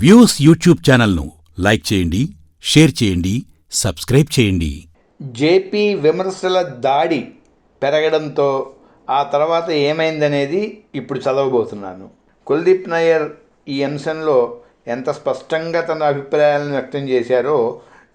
Views YouTube ఛానల్ను like చేయండి share చేయండి సబ్స్క్రైబ్ చేయండి. జేపీ విమర్శల దాడి పెరగడంతో ఆ తర్వాత ఏమైందనేది ఇప్పుడు చదవబోతున్నాను. కుల్దీప్ నాయర్ ఈ అంశంలో ఎంత స్పష్టంగా తన అభిప్రాయాలను వ్యక్తం చేశారో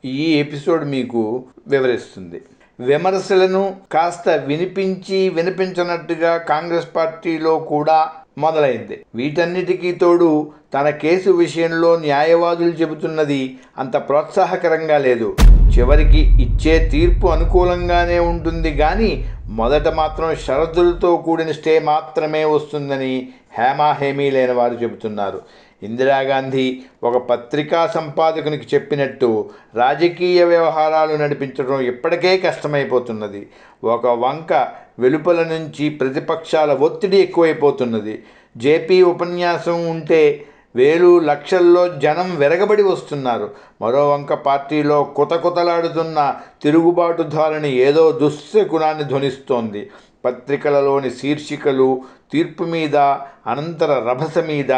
ఈ ఎపిసోడ్ మీకు వివరిస్తుంది. విమర్శలను కాస్త వినిపించి వినిపించనట్టుగా కాంగ్రెస్ పార్టీలో కూడా మొదలైంది. వీటన్నిటికీ తోడు తన కేసు విషయంలో న్యాయవాదులు చెబుతున్నది అంత ప్రోత్సాహకరంగా లేదు. చివరికి ఇచ్చే తీర్పు అనుకూలంగానే ఉంటుంది కానీ మొదట మాత్రం షరతులతో కూడిన స్టే మాత్రమే వస్తుందని హేమాహేమీ లేని వారు చెబుతున్నారు. ఇందిరాగాంధీ ఒక పత్రికా సంపాదకునికి చెప్పినట్టు రాజకీయ వ్యవహారాలు నడిపించడం ఇప్పటికే కష్టమైపోతున్నది. ఒక వంక వెలుపల నుంచి ప్రతిపక్షాల ఒత్తిడి ఎక్కువైపోతున్నది. జేపీ ఉపన్యాసం ఉంటే వేలు లక్షల్లో జనం వెరగబడి వస్తున్నారు. మరో వంక పార్టీలో కుతకుతలాడుతున్న తిరుగుబాటు ధోరణి ఏదో దుశ్శకుణాన్ని ధ్వనిస్తోంది. పత్రికలలోని శీర్షికలు తీర్పు మీద అనంతర రభస మీద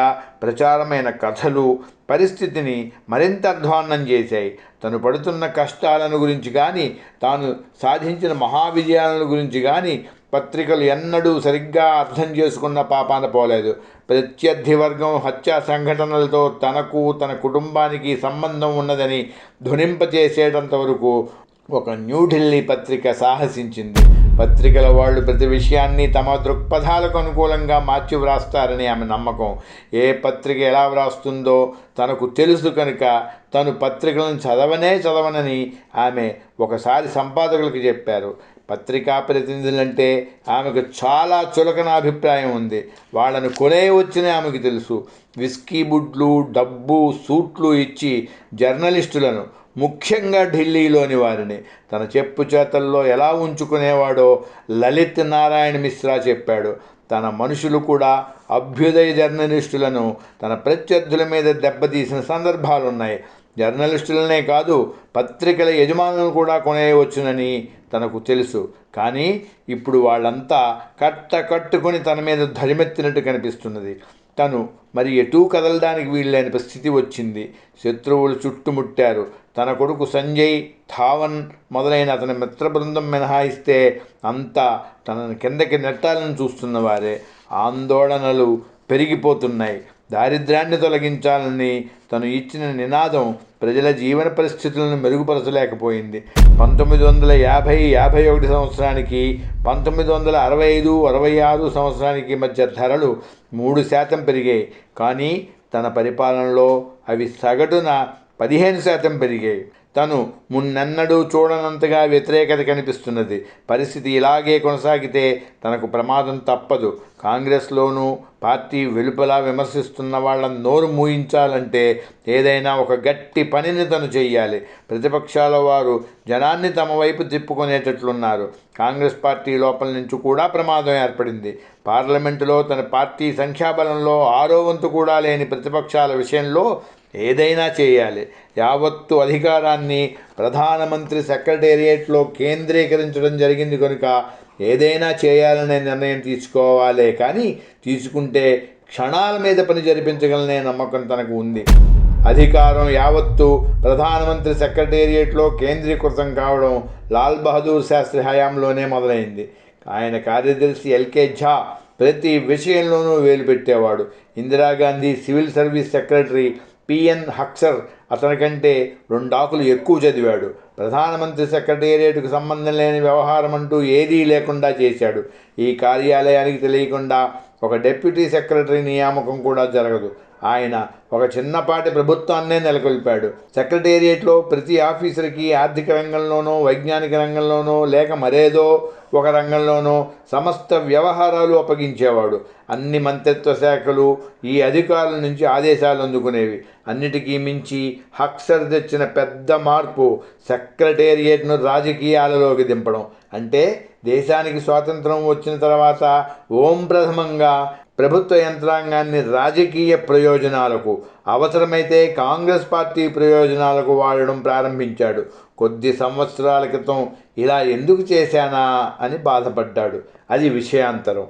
ప్రచారమైన కథలు పరిస్థితిని మరింత అధ్వాన్నం చేశాయి. తను పడుతున్న కష్టాలను గురించి కానీ తాను సాధించిన మహావిజయాలను గురించి కానీ పత్రికలు ఎన్నడూ సరిగ్గా అర్థం చేసుకున్న పాపాన పోలేదు. ప్రత్యర్థి వర్గం హత్యా సంఘటనలతో తనకు తన కుటుంబానికి సంబంధం ఉన్నదని ధ్వనింపచేసేటంత వరకు ఒక న్యూఢిల్లీ పత్రిక సాహసించింది. పత్రికల వాళ్ళు ప్రతి విషయాన్ని తమ దృక్పథాలకు అనుకూలంగా మార్చి వ్రాస్తారని ఆమె నమ్మకం. ఏ పత్రిక ఎలా వ్రాస్తుందో తనకు తెలుసు కనుక తను పత్రికలను చదవనే చదవనని ఆమె ఒకసారి సంపాదకులకు చెప్పారు. పత్రికా ప్రతినిధులంటే ఆమెకు చాలా చులకన అభిప్రాయం ఉంది. వాళ్ళను కొనే వచ్చిన ఆమెకు తెలుసు. విస్కీ బుడ్లు డబ్బు సూట్లు ఇచ్చి జర్నలిస్టులను ముఖ్యంగా ఢిల్లీలోని వారిని. తన చెప్పు చేతల్లో ఎలా ఉంచుకునేవాడో లలిత్ నారాయణ మిశ్రా చెప్పాడు. తన మనుషులు కూడా అభ్యుదయ జర్నలిస్టులను తన ప్రత్యర్థుల మీద దెబ్బతీసిన సందర్భాలున్నాయి. జర్నలిస్టులనే కాదు పత్రికల యజమానులను కూడా కొనేయవచ్చునని తనకు తెలుసు. కానీ ఇప్పుడు వాళ్ళంతా కట్ట కట్టుకొని తన మీద ధరిమెత్తినట్టు కనిపిస్తున్నది. తను. మరి ఎటూ కదలడానికి వీల్లేని పరిస్థితి వచ్చింది. శత్రువులు చుట్టుముట్టారు. తన కొడుకు సంజయ్ ధావన్ మొదలైన అతని మిత్ర బృందం మినహాయిస్తే అంతా తనను కిందకి నెట్టాలని చూస్తున్నవారే ఆందోళనలు పెరిగిపోతున్నాయి. దారిద్ర్యాన్ని తొలగించాలని తను ఇచ్చిన నినాదం ప్రజల జీవన పరిస్థితులను మెరుగుపరచలేకపోయింది. పంతొమ్మిది వందల యాభై యాభై ఒకటి సంవత్సరానికి పంతొమ్మిది వందల అరవై ఐదు అరవై ఆరు సంవత్సరానికి మధ్య ధరలు మూడు శాతం పెరిగాయి. కానీ తన పరిపాలనలో అవి సగటున పదిహేను శాతం పెరిగాయి. తను మున్నెన్నడూ చూడనంతగా వ్యతిరేకత కనిపిస్తున్నది. పరిస్థితి ఇలాగే కొనసాగితే తనకు ప్రమాదం తప్పదు. కాంగ్రెస్లోనూ పార్టీ వెలుపల విమర్శిస్తున్న వాళ్ళ నోరు మూయించాలంటే ఏదైనా ఒక గట్టి పనిని తను చేయాలి ప్రతిపక్షాల వారు జనాన్ని తమ వైపు తిప్పుకునేటట్లున్నారు. కాంగ్రెస్ పార్టీ లోపల నుంచి కూడా ప్రమాదం ఏర్పడింది. పార్లమెంటులో తన పార్టీ సంఖ్యాబలంలో ఆరో వంతు కూడా లేని ప్రతిపక్షాల విషయంలో ఏదైనా చేయాలి. యావత్తు అధికారాన్ని ప్రధానమంత్రి సెక్రటేరియట్లో కేంద్రీకరించడం జరిగింది కనుక ఏదైనా చేయాలనే నిర్ణయం తీసుకోవాలే. కానీ తీసుకుంటే క్షణాల మీద పని జరిపించగలనే నమ్మకం తనకు ఉంది. అధికారం యావత్తు ప్రధానమంత్రి సెక్రటేరియట్లో కేంద్రీకృతం కావడం లాల్ బహదూర్ శాస్త్రి హయాంలోనే మొదలైంది. ఆయన కార్యదర్శి ఎల్కే ఝా ప్రతి విషయంలోనూ వేలు పెట్టేవాడు Indira Gandhi civil service secretary PN Haksar అతనికంటే రెండాకులు ఎక్కువ చదివాడు. ప్రధానమంత్రి సెక్రటేరియట్కు సంబంధం లేని వ్యవహారం అంటూ ఏదీ లేకుండా చేశాడు. ఈ కార్యాలయానికి తెలియకుండా ఒక డెప్యూటీ సెక్రటరీ నియామకం కూడా జరగదు. ఆయన ఒక చిన్నపాటి ప్రభుత్వాన్నే నెలకొల్పాడు. సెక్రటేరియట్లో ప్రతి ఆఫీసర్కి ఆర్థిక రంగంలోనో వైజ్ఞానిక రంగంలోనో లేక మరేదో ఒక రంగంలోనో సమస్త వ్యవహారాలు అప్పగించేవాడు. అన్ని మంత్రిత్వ శాఖలు ఈ అధికారుల నుంచి ఆదేశాలు అందుకునేవి. అన్నిటికీ మించి హక్సర్ తెచ్చిన పెద్ద మార్పు సెక్రటేరియట్ను రాజకీయాలలోకి దింపడం. అంటే దేశానికి స్వాతంత్రం వచ్చిన తర్వాత ఓం ప్రథమంగా ప్రభుత్వ యంత్రాంగాన్ని రాజకీయ ప్రయోజనాలకు అవసరమైతే కాంగ్రెస్ పార్టీ ప్రయోజనాలకు వాడడం ప్రారంభించాడు. కొద్ది సంవత్సరాల క్రితం ఇలా ఎందుకు చేశానా అని బాధపడ్డాడు. అది విషయాంతరం.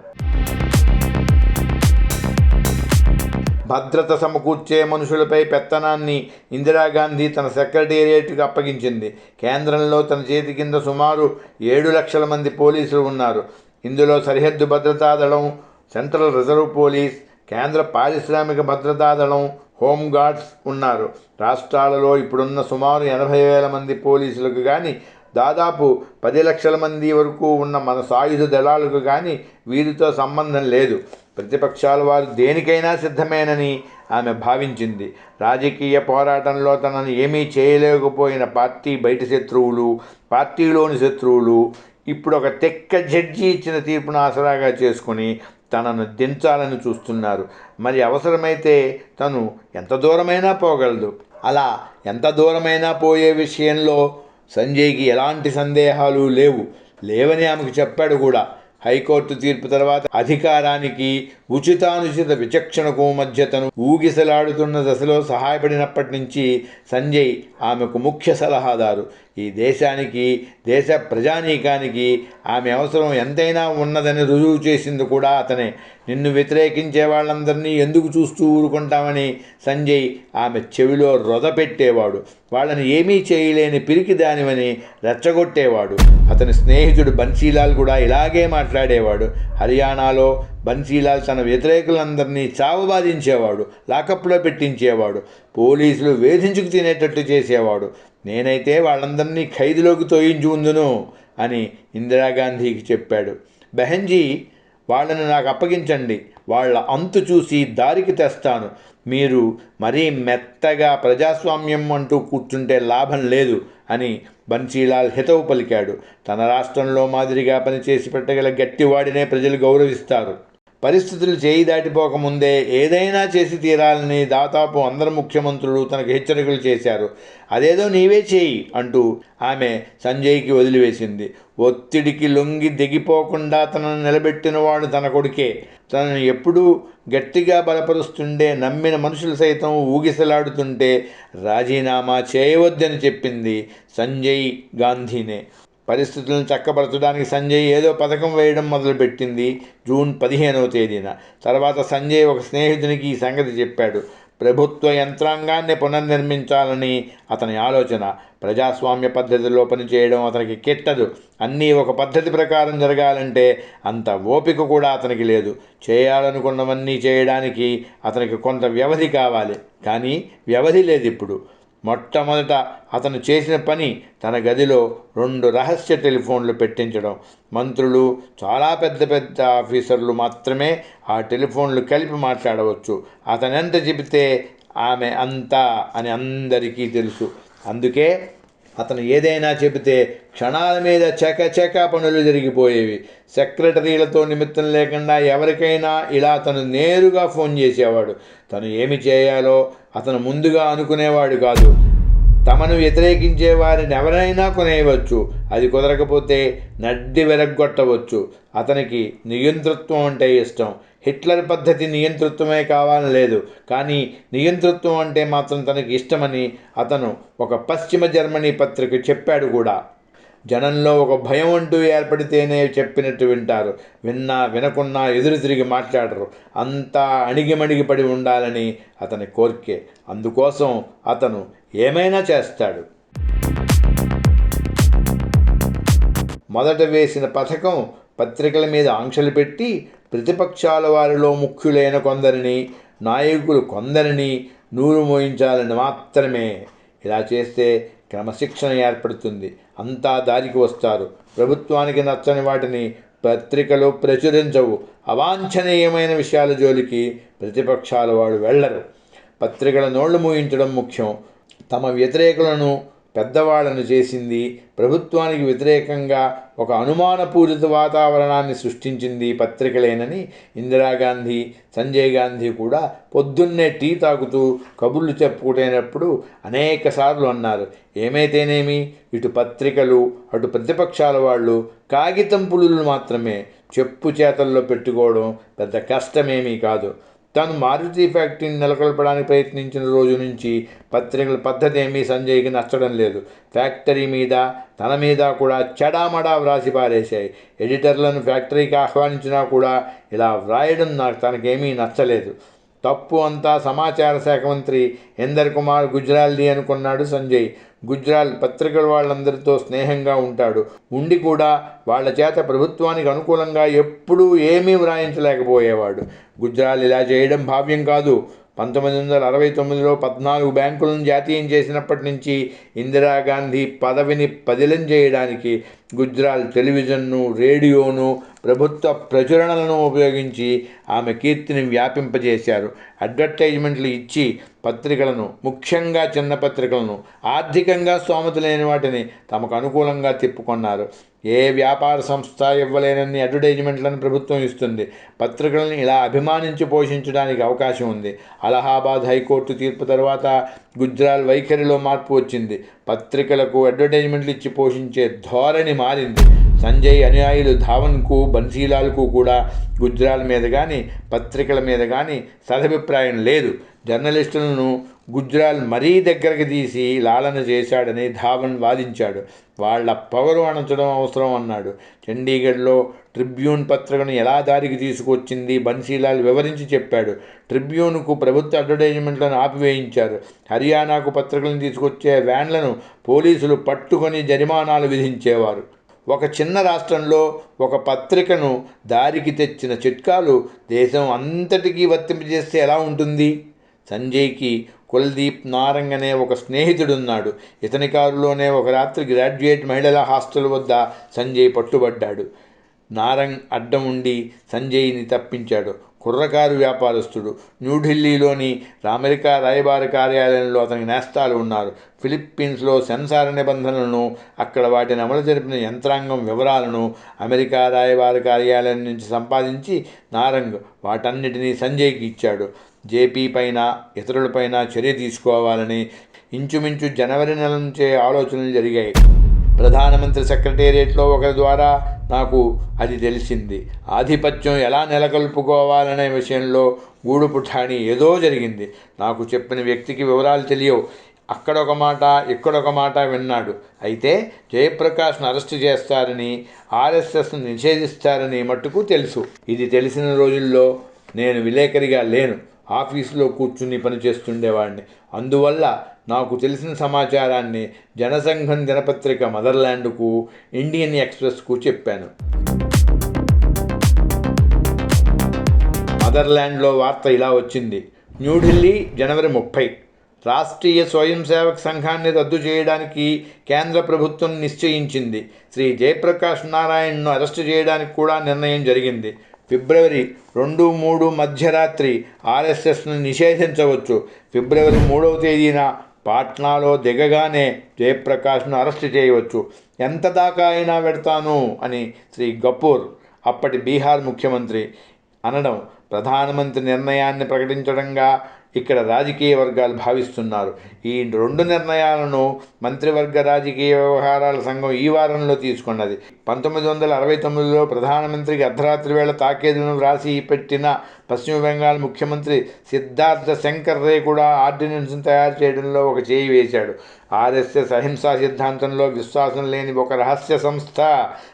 భద్రత సమకూర్చే మనుషులపై పెత్తనాన్ని ఇందిరాగాంధీ తన సెక్రటేరియట్కి అప్పగించింది. కేంద్రంలో తన చేతి కింద సుమారు ఏడు లక్షల మంది పోలీసులు ఉన్నారు. ఇందులో సరిహద్దు భద్రతా దళం సెంట్రల్ రిజర్వ్ పోలీస్ కేంద్ర పారిశ్రామిక భద్రతా దళం హోంగార్డ్స్ ఉన్నారు. రాష్ట్రాలలో ఇప్పుడున్న సుమారు ఎనభై వేల మంది పోలీసులకు కానీ దాదాపు పది లక్షల మంది వరకు ఉన్న మన సాయుధ దళాలకు కానీ వీరితో సంబంధం లేదు. ప్రతిపక్షాల వారు దేనికైనా సిద్ధమేనని ఆమె భావించింది. రాజకీయ పోరాటంలో తనను ఏమీ చేయలేకపోయిన పార్టీ బయట శత్రువులు పార్టీలోని శత్రువులు ఇప్పుడు ఒక తెక్క జడ్జి ఇచ్చిన తీర్పును ఆసరాగా చేసుకుని తనను దించాలని చూస్తున్నారు. మరి అవసరమైతే తను ఎంత దూరమైనా పోగలదు. అలా ఎంత దూరమైనా పోయే విషయంలో సంజయ్కి ఎలాంటి సందేహాలు లేవు. లేవని ఆమెకు చెప్పాడు కూడా. హైకోర్టు తీర్పు తర్వాత అధికారానికి ఉచితానుచిత విచక్షణకు మధ్య తను ఊగిసలాడుతున్న దశలో సహాయపడినప్పటి నుంచి సంజయ్ ఆమెకు ముఖ్య సలహాదారు. ఈ దేశానికి దేశ ప్రజానీకానికి ఆమె అవసరం ఎంతైనా ఉన్నదని రుజువు చేసింది కూడా అతనే. నిన్ను వ్యతిరేకించే వాళ్ళందరినీ ఎందుకు చూస్తూ ఊరుకుంటామని సంజయ్ ఆమె చెవిలో రొద పెట్టేవాడు. వాళ్ళని ఏమీ చేయలేని పిరికి దానివని రెచ్చగొట్టేవాడు. అతని స్నేహితుడు బన్సీలాల్ కూడా ఇలాగే మాట్లాడేవాడు. హర్యానాలో బన్సీలాల్ తన వ్యతిరేకులందరినీ చావబాధించేవాడు లాకప్లో పెట్టించేవాడు. పోలీసులు వేధించుకు తినేటట్టు చేసేవాడు. నేనైతే వాళ్ళందరినీ ఖైదులోకి తోయించి ఉందును అని ఇందిరాగాంధీకి చెప్పాడు. బెహెన్జీ వాళ్ళను నాకు అప్పగించండి. వాళ్ళ అంతు చూసి దారికి తెస్తాను. మీరు మరీ మెత్తగా ప్రజాస్వామ్యం అంటూ కూర్చుంటే లాభం లేదు అని బన్సీలాల్ హితవు పలికాడు. తన రాష్ట్రంలో మాదిరిగా పనిచేసి పెట్టగల గట్టివాడినే ప్రజలు గౌరవిస్తారు. పరిస్థితులు చేయి దాటిపోకముందే ఏదైనా చేసి తీరాలని దాదాపు అందరు ముఖ్యమంత్రులు తనకు హెచ్చరికలు చేశారు. అదేదో నీవే చేయి అంటూ ఆమె సంజయ్కి వదిలివేసింది. ఒత్తిడికి లొంగి దిగిపోకుండా తనను నిలబెట్టినవాడు తన కొడుకే. తనను ఎప్పుడూ గట్టిగా బలపరుస్తుండే నమ్మిన మనుషులు సైతం ఊగిసలాడుతుంటే రాజీనామా చేయవద్దని చెప్పింది సంజయ్ గాంధీనే. పరిస్థితులను చక్కబరచడానికి సంజయ్ ఏదో పథకం వేయడం మొదలుపెట్టింది జూన్ పదిహేనవ తేదీన. తర్వాత సంజయ్ ఒక స్నేహితునికి ఈ సంగతి చెప్పాడు. ప్రభుత్వ యంత్రాంగాన్ని పునర్నిర్మించాలని అతని ఆలోచన. ప్రజాస్వామ్య పద్ధతిలో పనిచేయడం అతనికి కెట్టదు. అన్నీ ఒక పద్ధతి ప్రకారం జరగాలంటే అంత ఓపిక కూడా అతనికి లేదు. చేయాలనుకున్నవన్నీ చేయడానికి అతనికి కొంత వ్యవధి కావాలి. కానీ వ్యవధి లేదు ఇప్పుడు. మొట్టమొదట అతను చేసిన పని తన గదిలో రెండు రహస్య టెలిఫోన్లు పెట్టించడం. మంత్రులు చాలా పెద్ద పెద్ద ఆఫీసర్లు మాత్రమే ఆ టెలిఫోన్లు కలిపి మాట్లాడవచ్చు. అతనెంత చెబితే ఆమె అంతా అని అందరికీ తెలుసు. అందుకే అతను ఏదైనా చెబితే క్షణాల మీద చక పనులు జరిగిపోయేవి. సెక్రటరీలతో నిమిత్తం లేకుండా ఎవరికైనా ఇలా తను నేరుగా ఫోన్ చేసేవాడు. తను ఏమి చేయాలో అతను ముందుగా అనుకునేవాడు కాదు. తమను వ్యతిరేకించే వారిని ఎవరైనా కొనేయవచ్చు. అది కుదరకపోతే నడ్డి వెరగొట్టవచ్చు అతనికి నియంతృత్వం అంటే ఇష్టం. హిట్లర్ పద్ధతి నియంతృత్వమే కావాలని లేదు. కానీ నియంతృత్వం అంటే మాత్రం తనకి ఇష్టమని అతను ఒక పశ్చిమ జర్మనీ పత్రిక చెప్పాడు కూడా. జనంలో ఒక భయం అంటూ ఏర్పడితేనే చెప్పినట్టు వింటారు. విన్నా వినకున్నా ఎదురు తిరిగి మాట్లాడరు. అంతా అణిగిమణిగి పడి ఉండాలని అతని కోరికే. అందుకోసం అతను ఏమైనా చేస్తాడు. మొదట వేసిన పథకం పత్రికల మీద ఆంక్షలు పెట్టి ప్రతిపక్షాల వారిలో ముఖ్యులైన కొందరిని నాయకులు కొందరిని నూరు మోయించాలని మాత్రమే ఇలా చేస్తే క్రమశిక్షణ ఏర్పడుతుంది. అంతా దారికి వస్తారు. ప్రభుత్వానికి నచ్చని వాటిని పత్రికలు ప్రచురించవు. అవాంఛనీయమైన విషయాల జోలికి ప్రతిపక్షాల వాడు వెళ్ళరు. పత్రికల నోళ్ళు మూయించడం ముఖ్యం. తమ వ్యతిరేకులను పెద్దవాళ్ళను చేసింది. ప్రభుత్వానికి వ్యతిరేకంగా ఒక అనుమానపూరిత వాతావరణాన్ని సృష్టించింది పత్రికలేనని ఇందిరాగాంధీ సంజయ్ గాంధీ కూడా పొద్దున్నే టీ తాగుతూ కబుర్లు చెప్పుకునేటప్పుడు అనేక సార్లు అన్నారు. ఏమైతేనేమి? ఇటు పత్రికలు అటు ప్రతిపక్షాల వాళ్ళు కాగితం పులులు మాత్రమే. చెప్పు చేతల్లో పెట్టుకోవడం పెద్ద కష్టమేమీ కాదు. తను మారుతి ఫ్యాక్టరీని నెలకొల్పడానికి ప్రయత్నించిన రోజు నుంచి పత్రికల పద్ధతి ఏమీ సంజయ్కి నచ్చడం లేదు. ఫ్యాక్టరీ మీద తన మీద కూడా చెడామడా వ్రాసి పారేశాయి. ఎడిటర్లను ఫ్యాక్టరీకి ఆహ్వానించినా కూడా ఇలా వ్రాయడం నాకు తనకేమీ నచ్చలేదు. తప్పు అంతా సమాచార శాఖ మంత్రి ఇందర్ కుమార్ గుజ్రాల్ది అనుకున్నాడు సంజయ్. గుజ్రాల్ పత్రికల వాళ్ళందరితో స్నేహంగా ఉంటాడు. ఉండి కూడా వాళ్ళ చేత ప్రభుత్వానికి అనుకూలంగా ఎప్పుడూ ఏమీ వ్రాయించలేకపోయేవాడు. గుజ్రాల్ ఇలా చేయడం భావ్యం కాదు. పంతొమ్మిది వందల అరవై తొమ్మిదిలో పద్నాలుగు బ్యాంకులను జాతీయం చేసినప్పటి నుంచి ఇందిరాగాంధీ పదవిని పదిలం చేయడానికి గుజ్రాల్ టెలివిజన్ను రేడియోను ప్రభుత్వ ప్రచురణలను ఉపయోగించి ఆమె కీర్తిని వ్యాపింపజేశారు. అడ్వర్టైజ్మెంట్లు ఇచ్చి పత్రికలను ముఖ్యంగా చిన్న పత్రికలను ఆర్థికంగా స్తోమత లేని వాటిని తమకు అనుకూలంగా తిప్పుకొన్నారు. ఏ వ్యాపార సంస్థ ఇవ్వలేనన్ని అడ్వర్టైజ్మెంట్లను ప్రభుత్వం ఇస్తుంది. పత్రికలను ఇలా అభిమానించి పోషించడానికి అవకాశం ఉంది. అలహాబాద్ హైకోర్టు తీర్పు తర్వాత గుజ్రాల్ వైఖరిలో మార్పు వచ్చింది. పత్రికలకు అడ్వర్టైజ్మెంట్లు ఇచ్చి పోషించే ధోరణి మారింది. సంజయ్ అనుయాయులు ధావన్కు బన్సీలాల్కు కూడా గుజ్రాల మీద కానీ పత్రికల మీద కానీ సదభిప్రాయం లేదు. జర్నలిస్టులను గుజ్రాల్ మరీ దగ్గరకు తీసి లాలన చేశాడని ధావన్ వాదించాడు. వాళ్ళ పవరు అణచడం అవసరం అన్నాడు. చండీగఢ్లో ట్రిబ్యూన్ పత్రికను ఎలా దారికి తీసుకొచ్చింది బన్సీలాల్ వివరించి చెప్పాడు. ట్రిబ్యూన్కు ప్రభుత్వ అడ్వర్టైజ్మెంట్లను ఆపివేయించారు. హర్యానాకు పత్రికలను తీసుకొచ్చే వ్యాన్లను పోలీసులు పట్టుకొని జరిమానాలు విధించేవారు. ఒక చిన్న రాష్ట్రంలో ఒక పత్రికను దారికి తెచ్చిన చిట్కాలు దేశం అంతటికీ వర్తింపజేస్తే ఎలా ఉంటుంది? సంజయ్కి కుల్దీప్ నారంగ్ అనే ఒక స్నేహితుడున్నాడు. ఇతని కారులోనే ఒక రాత్రి గ్రాడ్యుయేట్ మహిళల హాస్టల్ వద్ద సంజయ్ పట్టుబడ్డాడు. నారంగ్ అడ్డం ఉండి సంజయ్ని తప్పించాడు. కుర్రకారు వ్యాపారస్తుడు. న్యూఢిల్లీలోని అమెరికా రాయబార కార్యాలయంలో అతనికి నేస్తాలు ఉన్నారు. ఫిలిప్పీన్స్లో సెన్సార్ నిబంధనలను అక్కడ వాటిని అమలు జరిపిన యంత్రాంగం వివరాలను అమెరికా రాయబార కార్యాలయం నుంచి సంపాదించి నారంగ్ వాటన్నిటినీ సంజయ్కి ఇచ్చాడు. జేపీ పైన ఇతరులపైన చర్య తీసుకోవాలని ఇంచుమించు జనవరి నెల నుంచే ఆలోచనలు జరిగాయి. ప్రధానమంత్రి సెక్రటేరియట్లో ఒకరి ద్వారా నాకు అది తెలిసింది. ఆధిపత్యం ఎలా నెలకొల్పుకోవాలనే విషయంలో గూడు పుఠాని ఏదో జరిగింది. నాకు చెప్పిన వ్యక్తికి వివరాలు తెలియవు. అక్కడొక మాట ఇక్కడొక మాట విన్నాడు. అయితే జయప్రకాష్ను అరెస్ట్ చేస్తారని ఆర్ఎస్ఎస్ను నిషేధిస్తారని మట్టుకు తెలుసు. ఇది తెలిసిన రోజుల్లో నేను విలేకరిగా లేను. ఆఫీసులో కూర్చుని పనిచేస్తుండేవాడిని అందువల్ల నాకు తెలిసిన సమాచారాన్ని జనసంఘం దినపత్రిక మదర్లాండ్కు ఇండియన్ ఎక్స్ప్రెస్కు చెప్పాను. మదర్లాండ్లో వార్త ఇలా వచ్చింది. న్యూఢిల్లీ జనవరి ముప్పై. రాష్ట్రీయ స్వయం సేవక్ సంఘాన్ని రద్దు చేయడానికి కేంద్ర ప్రభుత్వం నిశ్చయించింది. శ్రీ జయప్రకాష్ నారాయణ్ను అరెస్టు చేయడానికి కూడా నిర్ణయం జరిగింది. ఫిబ్రవరి రెండు మూడు మధ్యరాత్రి ఆర్ఎస్ఎస్ను నిషేధించవచ్చు. ఫిబ్రవరి మూడవ తేదీన పాట్నాలో దిగగానే జయప్రకాష్ను అరెస్ట్ చేయవచ్చు. ఎంత దాకా అయినా పెడతాను అని శ్రీ గపూర్ అప్పటి బీహార్ ముఖ్యమంత్రి అనడం. ప్రధానమంత్రి నిర్ణయాన్ని ప్రకటించడంగా ఇక్కడ రాజకీయ వర్గాలు భావిస్తున్నారు. ఈ రెండు నిర్ణయాలను మంత్రివర్గ రాజకీయ వ్యవహారాల సంఘం ఈ వారంలో తీసుకున్నది. పంతొమ్మిది వందల అరవై తొమ్మిదిలో ప్రధానమంత్రికి అర్ధరాత్రి వేళ తాకేదును వ్రాసి పెట్టిన పశ్చిమ బెంగాల్ ముఖ్యమంత్రి సిద్ధార్థ శంకర్ రే కూడా ఆర్డినెన్స్ను తయారు చేయడంలో ఒక చేయి వేశాడు. ఆర్ఎస్ఎస్ అహింసా సిద్ధాంతంలో విశ్వాసం లేని ఒక రహస్య సంస్థ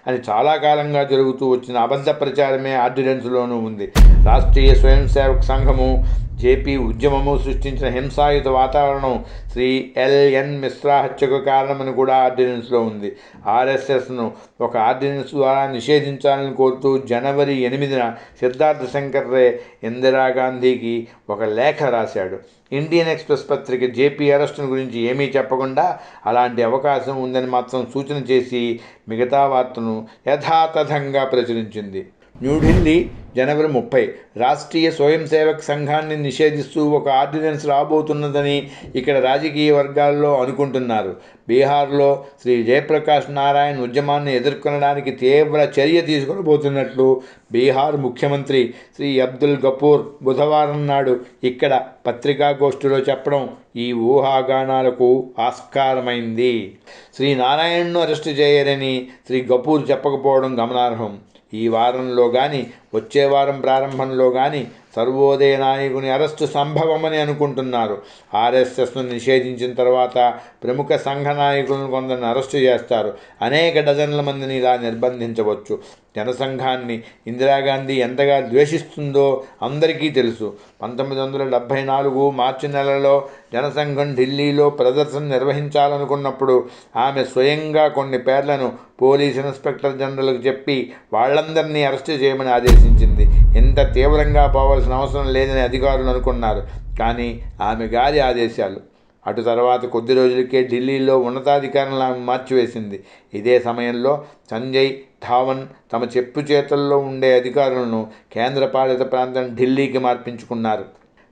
అని చాలా కాలంగా జరుగుతూ వచ్చిన అబద్ధ ప్రచారమే ఆర్డినెన్స్లోనూ ఉంది. రాష్ట్రీయ స్వయం సేవక సంఘము జేపీ ఉద్యమము సృష్టించిన హింసాయుత వాతావరణం శ్రీ ఎల్ఎన్ మిశ్రా హత్యకు కారణమని కూడా ఆర్డినెన్స్లో ఉంది. ఆర్ఎస్ఎస్ను ఒక ఆర్డినెన్స్ ద్వారా నిషేధించాలని కోరుతూ జనవరి ఎనిమిదిన సిద్ధార్థ శంకర్ రే ఇందిరాగాంధీకి ఒక లేఖ రాశాడు. ఇండియన్ ఎక్స్ప్రెస్ పత్రిక జేపీ అరెస్టును గురించి ఏమీ చెప్పకుండా అలాంటి అవకాశం ఉందని మాత్రం సూచన చేసి మిగతా వార్తను యథాతథంగా ప్రచురించింది. న్యూఢిల్లీ జనవరి ముప్పై. రాష్ట్రీయ స్వయం సేవక్ సంఘాన్ని నిషేధిస్తూ ఒక ఆర్డినెన్స్ రాబోతున్నదని ఇక్కడ రాజకీయ వర్గాల్లో అనుకుంటున్నారు. బీహార్లో శ్రీ జయప్రకాష్ నారాయణ్ ఉద్యమాన్ని ఎదుర్కొనడానికి తీవ్ర చర్య తీసుకునబోతున్నట్లు బీహార్ ముఖ్యమంత్రి శ్రీ అబ్దుల్ గపూర్ బుధవారం నాడు ఇక్కడ పత్రికాగోష్ఠిలో చెప్పడం ఈ ఊహాగానాలకు ఆస్కారమైంది. శ్రీ నారాయణ్ను అరెస్టు చేయరని శ్రీ గపూర్ చెప్పకపోవడం గమనార్హం. ఈ వారంలో కానీ వచ్చే వారం ప్రారంభంలో కానీ సర్వోదయ నాయకుని అరెస్టు సంభవమని అనుకుంటున్నారు. ఆర్ఎస్ఎస్ను నిషేధించిన తర్వాత ప్రముఖ సంఘ నాయకులను కొందరిని అరెస్టు చేస్తారు. అనేక డజన్ల మందిని ఇలా నిర్బంధించవచ్చు. జనసంఘాన్ని ఇందిరాగాంధీ ఎంతగా ద్వేషిస్తుందో అందరికీ తెలుసు. పంతొమ్మిది వందల డెబ్భై నాలుగు మార్చి నెలలో జనసంఘం ఢిల్లీలో ప్రదర్శన నిర్వహించాలనుకున్నప్పుడు ఆమె స్వయంగా కొన్ని పేర్లను పోలీస్ ఇన్స్పెక్టర్ జనరల్కి చెప్పి వాళ్ళందరినీ అరెస్ట్ చేయమని ఆదేశించింది. ఇంత తీవ్రంగా పోవాల్సిన అవసరం లేదని అధికారులు అనుకున్నారు. కానీ ఆమె గారి ఆదేశాలు అటు తర్వాత కొద్ది రోజులకే ఢిల్లీలో ఉన్నతాధికారులను మార్చివేసింది. ఇదే సమయంలో సంజయ్ ధావన్ తమ చెప్పు చేతల్లో ఉండే అధికారులను కేంద్రపాలిత ప్రాంతం ఢిల్లీకి మార్పించుకున్నారు.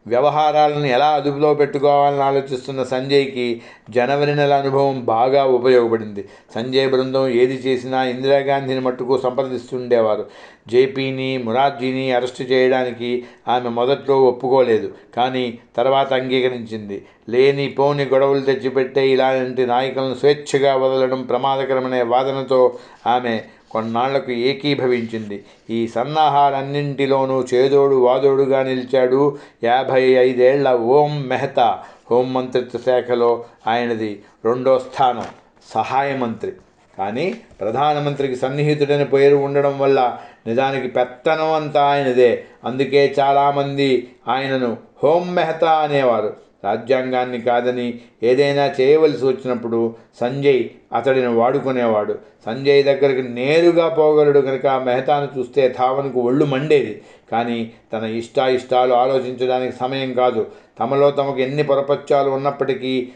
వ్యవహారాలను ఎలా అదుపులో పెట్టుకోవాలని ఆలోచిస్తున్న సంజయ్కి జనవరి నెల అనుభవం బాగా ఉపయోగపడింది. సంజయ్ బృందం ఏది చేసినా ఇందిరాగాంధీని మట్టుకు సంప్రదిస్తుండేవారు. జేపీని మురార్జీని అరెస్టు చేయడానికి ఆమె మొదట్లో ఒప్పుకోలేదు. కానీ తర్వాత అంగీకరించింది. లేని పోని గొడవలు తెచ్చిపెట్టే ఇలాంటి నాయకులను స్వేచ్ఛగా వదలడం ప్రమాదకరమనే వాదనతో ఆమె కొన్నాళ్ళకు ఏకీభవించింది. ఈ సన్నాహాలన్నింటిలోనూ చేదోడు వాదోడుగా నిలిచాడు యాభై ఐదేళ్ళ ఓం మెహతా హోంమంత్రిత్వ శాఖలో ఆయనది రెండో స్థానం సహాయ మంత్రి. కానీ ప్రధానమంత్రికి సన్నిహితుడని పేరు ఉండడం వల్ల నిజానికి పెత్తనం అంతా ఆయనదే. అందుకే చాలామంది ఆయనను హోం మెహతా అనేవారు. రాజ్యాంగాన్ని కాదని ఏదైనా చేయవలసి వచ్చినప్పుడు సంజయ్ అతడిని వాడుకునేవాడు. సంజయ్ దగ్గరికి నేరుగా పోగలడు కనుక మెహతాను చూస్తే ధావన్కు ఒళ్ళు మండేది. కానీ తన ఇష్టాయిష్టాలు ఆలోచించడానికి సమయం కాదు. తమలో తమకు ఎన్ని పొరపత్యాలు ఉన్నప్పటికీ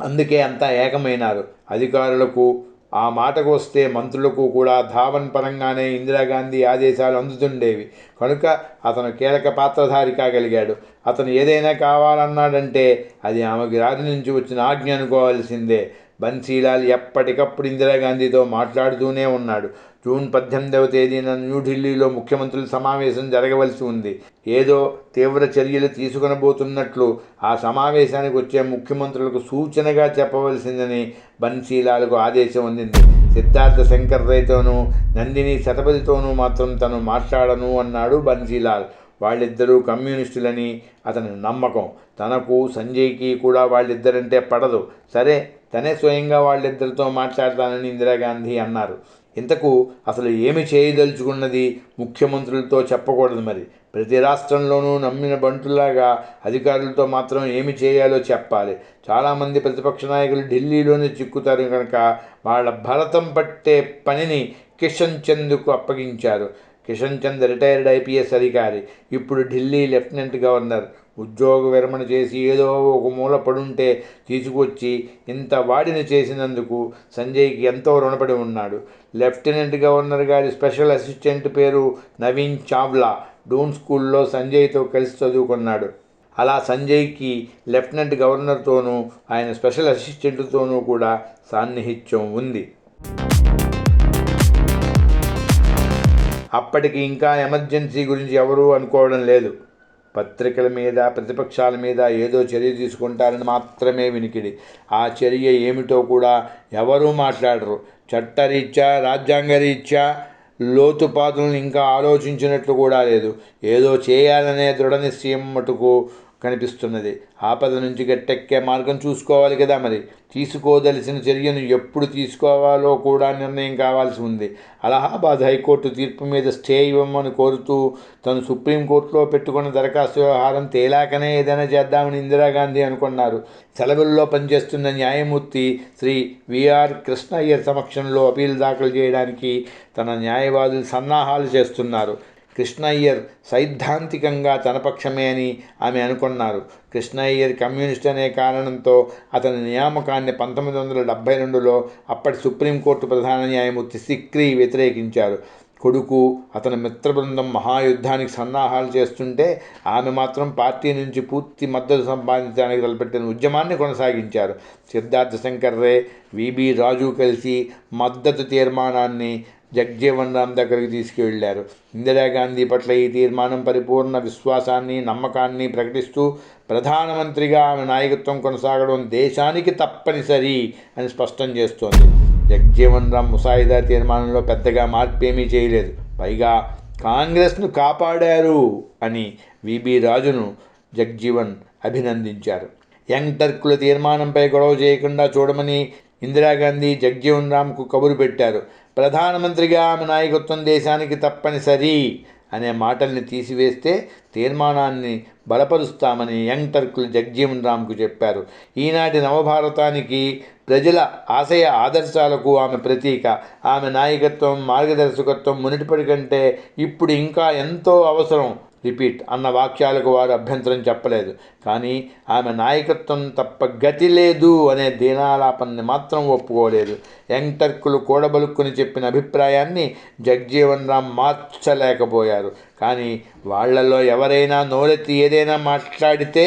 అందుకే అంతా ఏకమైనారు. అధికారులకు ఆ మాటకు వస్తే మంత్రులకు కూడా ధావన్ పరంగానే ఇందిరాగాంధీ ఆదేశాలు అందుతుండేవి. కనుక అతను కీలక పాత్రధారి కాగలిగాడు. అతను ఏదైనా కావాలన్నాడంటే అది ఆమెకి రాజు నుంచి వచ్చిన ఆజ్ఞ అనుకోవాల్సిందే. బన్సీలాల్ ఎప్పటికప్పుడు ఇందిరాగాంధీతో మాట్లాడుతూనే ఉన్నాడు. జూన్ పద్దెనిమిదవ తేదీన న్యూఢిల్లీలో ముఖ్యమంత్రుల సమావేశం జరగవలసి ఉంది. ఏదో తీవ్ర చర్యలు తీసుకునబోతున్నట్లు ఆ సమావేశానికి వచ్చే ముఖ్యమంత్రులకు సూచనగా చెప్పవలసిందని బన్సీలాలకు ఆదేశం అందింది. సిద్ధార్థ శంకర్ రైతోనూ నందిని శతపథితోనూ మాత్రం తను మాట్లాడను అన్నాడు బన్సీలాల్. వాళ్ళిద్దరూ కమ్యూనిస్టులని అతని నమ్మకం. తనకు సంజయ్కి కూడా వాళ్ళిద్దరంటే పడదు. సరే తనే స్వయంగా వాళ్ళిద్దరితో మాట్లాడతానని ఇందిరాగాంధీ అన్నారు. ఇంతకు అసలు ఏమి చేయదలుచుకున్నది ముఖ్యమంత్రులతో చెప్పకూడదు మరి. ప్రతి రాష్ట్రంలోనూ నమ్మిన బంటులాగా అధికారులతో మాత్రం ఏమి చేయాలో చెప్పాలి. చాలామంది ప్రతిపక్ష నాయకులు ఢిల్లీలోనే చిక్కుతారు కనుక వాళ్ళ భరతం పట్టే పనిని కిషన్ చంద్కు అప్పగించారు. కిషన్ చంద్ రిటైర్డ్ ఐపీఎస్ అధికారి. ఇప్పుడు ఢిల్లీ లెఫ్టినెంట్ గవర్నర్. ఉద్యోగ విరమణ చేసి ఏదో ఒక మూల పడుంటే తీసుకొచ్చి ఇంత వాడిని చేసినందుకు సంజయ్కి ఎంతో రుణపడి ఉన్నాడు. లెఫ్టినెంట్ గవర్నర్ గారి స్పెషల్ అసిస్టెంట్ పేరు నవీన్ చావ్లా. డూన్ స్కూల్లో సంజయ్తో కలిసి చదువుకున్నాడు. అలా సంజయ్కి లెఫ్టినెంట్ గవర్నర్తోనూ ఆయన స్పెషల్ అసిస్టెంట్తోనూ కూడా సాన్నిహిత్యం ఉంది. అప్పటికి ఇంకా ఎమర్జెన్సీ గురించి ఎవరూ అనుకోవడం లేదు. పత్రికల మీద ప్రతిపక్షాల మీద ఏదో చర్య తీసుకుంటారని మాత్రమే వినికిడి. ఆ చర్య ఏమిటో కూడా ఎవరూ మాట్లాడరు. చట్టరీత్యా రాజ్యాంగరీత్యా లోతుపాతులను ఇంకా ఆలోచించినట్లు కూడా లేదు. ఏదో చేయాలనే దృఢ నిశ్చయం మటుకు కనిపిస్తున్నది. ఆపద నుంచి గట్టెక్కే మార్గం చూసుకోవాలి కదా మరి. తీసుకోదలసిన చర్యను ఎప్పుడు తీసుకోవాలో కూడా నిర్ణయం కావాల్సి ఉంది. అలహాబాద్ హైకోర్టు తీర్పు మీద స్టే ఇవ్వమని కోరుతూ తను సుప్రీంకోర్టులో పెట్టుకున్న దరఖాస్తు వ్యవహారం తేలాకనే ఏదైనా చేద్దామని ఇందిరాగాంధీ అనుకున్నారు. సెలవుల్లో పనిచేస్తున్న న్యాయమూర్తి శ్రీ విఆర్ కృష్ణయ్యర్ సమక్షంలో అపీల్ దాఖలు చేయడానికి తన న్యాయవాదులు సన్నాహాలు చేస్తున్నారు. కృష్ణయ్యర్ సైద్ధాంతికంగా తన పక్షమే అని ఆమె అనుకున్నారు. కృష్ణయ్యర్ కమ్యూనిస్ట్ అనే కారణంతో అతని నియామకాన్ని పంతొమ్మిది వందల డెబ్భై రెండులో అప్పటి సుప్రీంకోర్టు ప్రధాన న్యాయమూర్తి సిక్రీ వ్యతిరేకించారు. కొడుకు అతని మిత్రబృందం మహాయుద్ధానికి సన్నాహాలు చేస్తుంటే ఆమె మాత్రం పార్టీ నుంచి పూర్తి మద్దతు సంపాదించడానికి తలపెట్టిన ఉద్యమాన్ని కొనసాగించారు. సిద్ధార్థ శంకర్ రే విబి రాజు కలిసి మద్దతు తీర్మానాన్ని జగ్జీవన్ రామ్ దగ్గరికి తీసుకువెళ్ళారు ఇందిరాగాంధీ పట్ల ఈ తీర్మానం పరిపూర్ణ విశ్వాసాన్ని నమ్మకాన్ని ప్రకటిస్తూ ప్రధానమంత్రిగా ఆమె నాయకత్వం కొనసాగడం దేశానికి తప్పనిసరి అని స్పష్టం చేస్తోంది. జగ్జీవన్ రామ్ ముసాయిదా తీర్మానంలో పెద్దగా మార్పు ఏమీ చేయలేదు. పైగా కాంగ్రెస్ను కాపాడారు అని విబి రాజును జగ్జీవన్ అభినందించారు. యంగ్ టర్కుల తీర్మానంపై గొడవ చేయకుండా చూడమని ఇందిరాగాంధీ జగ్జీవన్ రామ్కు కబురు పెట్టారు. ప్రధానమంత్రిగా ఆమె నాయకత్వం దేశానికి తప్పనిసరి అనే మాటల్ని తీసివేస్తే తీర్మానాన్ని బలపరుస్తామని యంగ్ టర్కులు జగ్జీవన్ రామ్కు చెప్పారు. ఈనాటి నవభారతానికి ప్రజల ఆశయ ఆదర్శాలకు ఆమె ప్రతీక. ఆమె నాయకత్వం మార్గదర్శకత్వం మునిటిపడి కంటే ఇప్పుడు ఇంకా ఎంతో అవసరం. రిపీట్ అన్న వాక్యాలకు వారు అభ్యంతరం చెప్పలేదు. కానీ ఆమె నాయకత్వం తప్ప గతి లేదు అనే దీనాలాపన్ని మాత్రం ఒప్పుకోలేదు. ఎంటర్కులు కూడబలుక్కుని చెప్పిన అభిప్రాయాన్ని జగ్జీవన్ రామ్ మార్చలేకపోయారు. కానీ వాళ్ళలో ఎవరైనా నోరెత్తి ఏదైనా మాట్లాడితే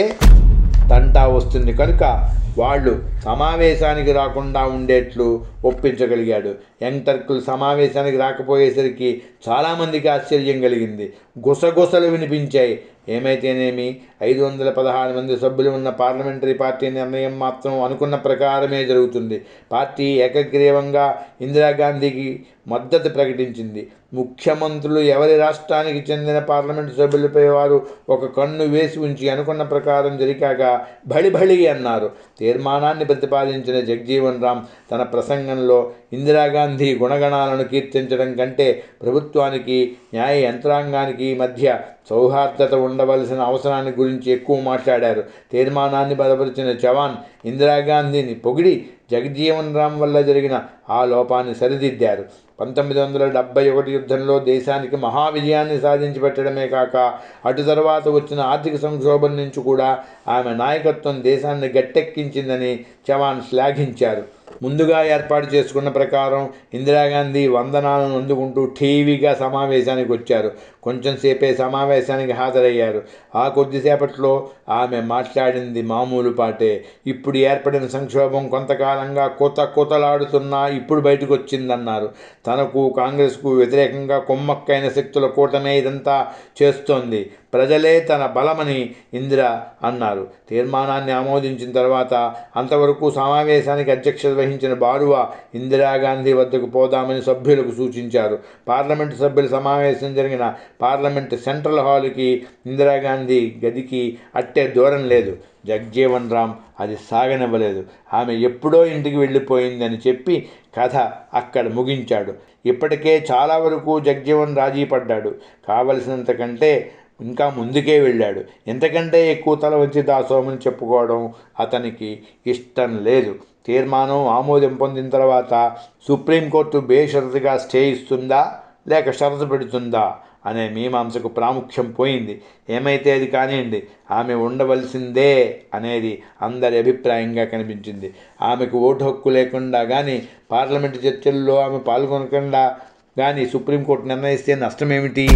తంటా వస్తుంది. కనుక వాళ్ళు సమావేశానికి రాకుండా ఉండేట్లు ఒప్పించగలిగాడు. యంగ్ టర్కులు సమావేశానికి రాకపోయేసరికి చాలామందికి ఆశ్చర్యం కలిగింది. గుసగుసలు వినిపించాయి. ఏమైతేనేమి? ఐదు వందల పదహారు మంది సభ్యులు ఉన్న పార్లమెంటరీ పార్టీ నిర్ణయం మాత్రం అనుకున్న ప్రకారమే జరుగుతుంది. పార్టీ ఏకగ్రీవంగా ఇందిరాగాంధీకి మద్దతు ప్రకటించింది. ముఖ్యమంత్రులు ఎవరి రాష్ట్రానికి చెందిన పార్లమెంటు సభ్యులపై వారు ఒక కన్ను వేసి ఉంచి అనుకున్న ప్రకారం జరిగాక బళి అన్నారు. తీర్మానాన్ని ప్రతిపాదించిన జగ్జీవన్ రామ్ తన ప్రసంగంలో ఇందిరాగాంధీ గుణగణాలను కీర్తించడం కంటే ప్రభుత్వానికి న్యాయ యంత్రాంగానికి ఈ మధ్య సౌహార్దత ఉండవలసిన అవసరాన్ని గురించి ఎక్కువ మాట్లాడారు. తీర్మానాన్ని బలపరిచిన జవాన్ ఇందిరాగాంధీని పొగిడి జగజీవన్ రామ్ వల్ల జరిగిన ఆ లోపాన్ని సరిదిద్దారు. పంతొమ్మిది వందల డెబ్బై ఒకటి యుద్ధంలో దేశానికి మహా విజయాన్ని సాధించి పెట్టడమే కాక అటు తర్వాత వచ్చిన ఆర్థిక సంక్షోభం నుంచి కూడా ఆమె నాయకత్వం దేశాన్ని గట్టెక్కించిందని చవాన్ శ్లాఘించారు. ముందుగా ఏర్పాటు చేసుకున్న ప్రకారం ఇందిరాగాంధీ వందనాలను అందుకుంటూ టీవీగా సమావేశానికి వచ్చారు. కొంచెంసేపే సమావేశానికి హాజరయ్యారు. ఆ కొద్దిసేపట్లో ఆమె మాట్లాడింది మామూలు పాటే. ఇప్పుడు ఏర్పడిన సంక్షోభం కొంతకాలంగా కొత్త కొతలాడుతున్నా ఇప్పుడు బయటకు వచ్చిందన్నారు తనకు కాంగ్రెస్కు వ్యతిరేకంగా కొమ్మక్కైన శక్తుల కూటమే ఇదంతా చేస్తోంది. ప్రజలే తన బలమని ఇందిర అన్నారు. తీర్మానాన్ని ఆమోదించిన తర్వాత అంతవరకు సమావేశానికి అధ్యక్షత వహించిన బారువా ఇందిరాగాంధీ వద్దకు పోదామని సభ్యులకు సూచించారు. పార్లమెంటు సభ్యుల సమావేశం జరిగిన పార్లమెంటు సెంట్రల్ హాలుకి ఇందిరాగాంధీ గదికి అట్టే దూరం లేదు. జగ్జీవన్ రామ్ అది సాగనివ్వలేదు. ఆమె ఎప్పుడో ఇంటికి వెళ్ళిపోయిందని చెప్పి కథ అక్కడ ముగించాడు. ఇప్పటికే చాలా వరకు జగ్జీవన్ రాజీ పడ్డాడు. కావలసినంత కంటే ఇంకా ముందుకే వెళ్ళాడు. ఎంతకంటే ఎక్కువ తల వచ్చి దాసోమని చెప్పుకోవడం అతనికి ఇష్టం లేదు. తీర్మానం ఆమోదం పొందిన తర్వాత సుప్రీంకోర్టు బేషరతుగా స్టే ఇస్తుందా? లేక షరతు పెడుతుందా? అనే మీమాంసకు ప్రాముఖ్యం పోయింది. ఏమైతే అది కానివ్వండి ఆమె ఉండవలసిందే అనేది అందరి అభిప్రాయంగా కనిపించింది. ఆమెకు ఓటు హక్కు లేకుండా కానీ పార్లమెంటు చర్చల్లో ఆమె పాల్గొనకుండా కానీ సుప్రీంకోర్టు నిర్ణయిస్తే నష్టమేమిటి?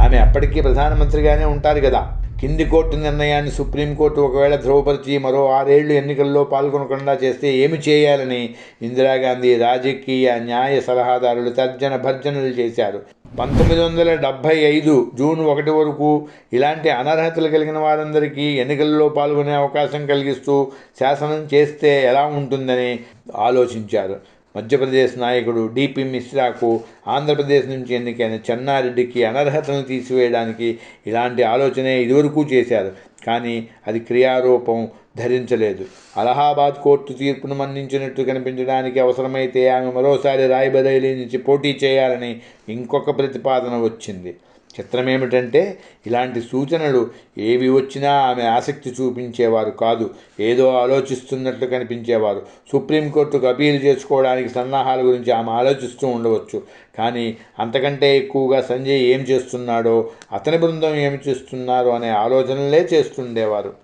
ఆమె అప్పటికీ ప్రధానమంత్రిగానే ఉంటారు కదా. కింది కోర్టు నిర్ణయాన్ని సుప్రీంకోర్టు ఒకవేళ ధ్రువపరిచి మరో ఆరేళ్ళు ఎన్నికల్లో పాల్గొనకుండా చేస్తే ఏమి చేయాలని ఇందిరాగాంధీ రాజకీయ న్యాయ సలహాదారులు తర్జన భర్జనలు చేశారు. పంతొమ్మిది వందల డెబ్భై ఐదు జూన్ ఒకటి వరకు ఇలాంటి అనర్హతలు కలిగిన వారందరికీ ఎన్నికల్లో పాల్గొనే అవకాశం కలిగిస్తూ శాసనం చేస్తే ఎలా ఉంటుందని ఆలోచించారు. మధ్యప్రదేశ్ నాయకుడు డిపి మిశ్రాకు ఆంధ్రప్రదేశ్ నుంచి ఎన్నికైన చెన్నారెడ్డికి అనర్హతను తీసివేయడానికి ఇలాంటి ఆలోచనే ఇదివరకు చేశారు. కానీ అది క్రియారూపం ధరించలేదు. అలహాబాద్ కోర్టు తీర్పును మన్నించినట్టు కనిపించడానికి అవసరమైతే ఆమె మరోసారి రాయ్బరేలీ నుంచి పోటీ చేయాలని ఇంకొక ప్రతిపాదన వచ్చింది. చిత్రమేమిటంటే ఇలాంటి సూచనలు ఏవి వచ్చినా ఆమె ఆసక్తి చూపించేవారు కాదు ఏదో ఆలోచిస్తున్నట్లు కనిపించేవారు. సుప్రీంకోర్టుకు అపీల్ చేసుకోవడానికి సన్నాహాల గురించి ఆమె ఆలోచిస్తూ ఉండవచ్చు. కానీ అంతకంటే ఎక్కువగా సంజయ్ ఏం చేస్తున్నాడో అతని బృందం ఏమి చేస్తున్నారో అనే ఆలోచనలే చేస్తుండేవారు.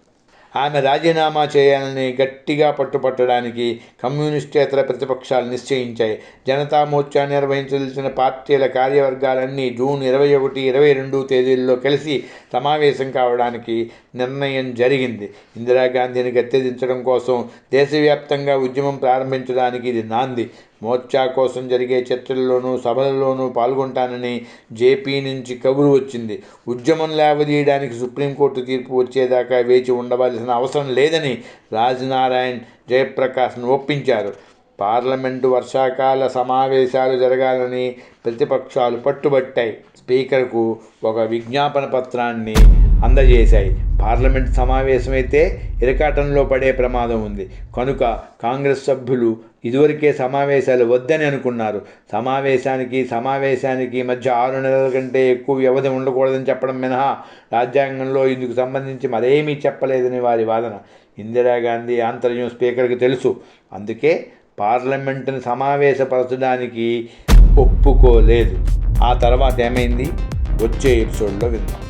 ఆమె రాజీనామా చేయాలని గట్టిగా పట్టుపట్టడానికి కమ్యూనిస్టేతర ప్రతిపక్షాలు నిశ్చయించాయి. జనతా మోర్చా నిర్వహించదలిచిన పార్టీల కార్యవర్గాలన్నీ జూన్ ఇరవై ఒకటి ఇరవై రెండు తేదీల్లో కలిసి సమావేశం కావడానికి నిర్ణయం జరిగింది. ఇందిరాగాంధీని గత్తెదించడం కోసం దేశవ్యాప్తంగా ఉద్యమం ప్రారంభించడానికి ఇది నాంది. మోర్చా కోసం జరిగే చర్చల్లోనూ సభలలోనూ పాల్గొంటానని జేపీ నుంచి కబురు వచ్చింది. ఉద్యమం లేవదీయడానికి సుప్రీంకోర్టు తీర్పు వచ్చేదాకా వేచి ఉండవలసిన అవసరం లేదని రాజనారాయణ్ జయప్రకాష్ను ఒప్పించారు. పార్లమెంటు వర్షాకాల సమావేశాలు జరగాలని ప్రతిపక్షాలు పట్టుబట్టాయి. స్పీకర్కు ఒక విజ్ఞాపన పత్రాన్ని అందజేశాయి. పార్లమెంట్ సమావేశమైతే ఇరకాటంలో పడే ప్రమాదం ఉంది. కనుక కాంగ్రెస్ సభ్యులు ఇదివరకే సమావేశాలు వద్దని అనుకున్నారు. సమావేశానికి సమావేశానికి మధ్య ఆరు నెలల కంటే ఎక్కువ వ్యవధి ఉండకూడదని చెప్పడం మినహా రాజ్యాంగంలో ఇందుకు సంబంధించి మరేమీ చెప్పలేదని వారి వాదన. ఇందిరాగాంధీ ఆంతర్యం స్పీకర్కి తెలుసు. అందుకే పార్లమెంటును సమావేశపరచడానికి ఒప్పుకోలేదు. ఆ తర్వాత ఏమైంది? వచ్చే ఎపిసోడ్లో విందాం.